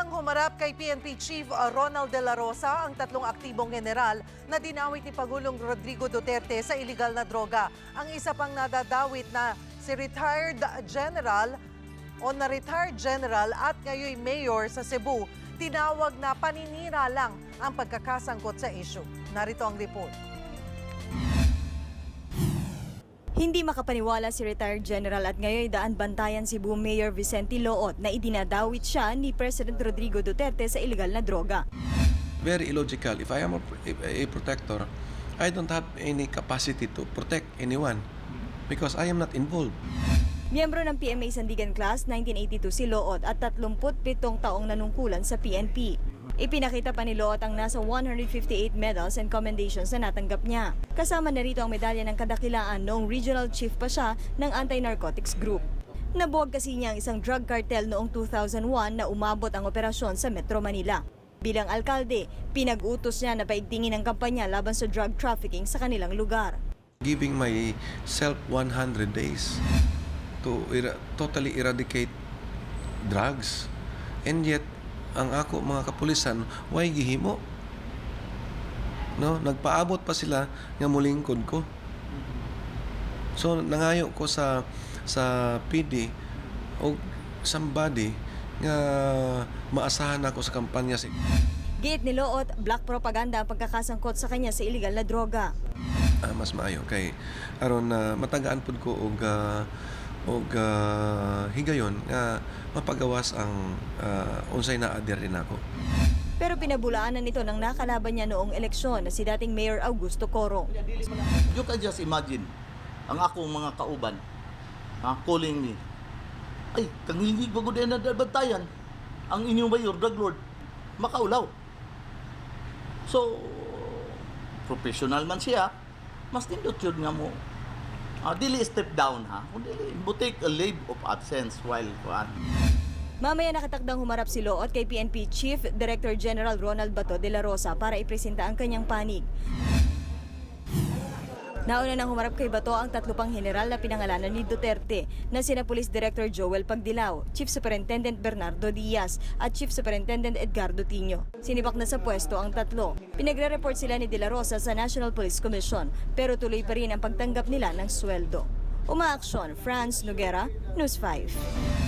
Handang humarap kay PNP Chief uh, Ronald De La Rosa ang tatlong aktibong general na dinawit ni Pagulong Rodrigo Duterte sa iligal na droga. Ang isa pang nadadawit na si retired general o na retired general at ngayon mayor sa Cebu, tinawag na paninira lang ang pagkakasangkot sa issue. Narito ang report. Hindi makapaniwala si retired general at ngayon daan bantayan Cebu Mayor Vicente Loot na idinadawit siya ni President Rodrigo Duterte sa iligal na droga. very illogical. If I am a, a protector, I don't have any capacity to protect anyone because I am not involved. Miyembro ng PMA Sandigan Class 1982 si Loot at 37 taong nanungkulan sa PNP. Ipinakita pa ni Loot ang nasa 158 medals and commendations na natanggap niya. Kasama na rito ang medalya ng kadakilaan noong regional chief pa siya ng anti-narcotics group. Nabuwag kasi niya ang isang drug cartel noong 2001 na umabot ang operasyon sa Metro Manila. Bilang alkalde, pinag-utos niya na paigtingin ang kampanya laban sa drug trafficking sa kanilang lugar. Giving myself 100 days to era- totally eradicate drugs. And yet, ang ako mga kapulisan, why gihimo? No, nagpaabot pa sila nga mulingkod ko. So nangayo ko sa sa PD o somebody nga maasahan ako sa kampanya si Giit ni Loot, black propaganda ang pagkakasangkot sa kanya sa illegal na droga. ah, mas maayo kay aron na matagaan pud ko og ah, og ah, higayon nga mapagawas ang ah, unsay naa rin ako. Pero pinabulaanan nito ng nakalaban niya noong eleksyon na si dating Mayor Augusto Coro. You can just imagine ang akong mga kauban ha, calling me. Ay, kang hindi ba gud na bantayan ang inyong mayor, drug lord, makaulaw. So, professional man siya, mas nindot yun nga mo. Ah, dili step down ha. Kung dili, take a leave of absence while kuan. Mamaya nakatakdang humarap si Loot kay PNP Chief Director General Ronald Bato de la Rosa para ipresenta ang kanyang panig. Nauna nang humarap kay Bato ang tatlo pang general na pinangalanan ni Duterte na sina Police Director Joel Pagdilaw, Chief Superintendent Bernardo Diaz at Chief Superintendent Edgardo Tino. Sinibak na sa pwesto ang tatlo. Pinagre-report sila ni De La Rosa sa National Police Commission pero tuloy pa rin ang pagtanggap nila ng sweldo. Umaaksyon, Franz Noguera, News 5.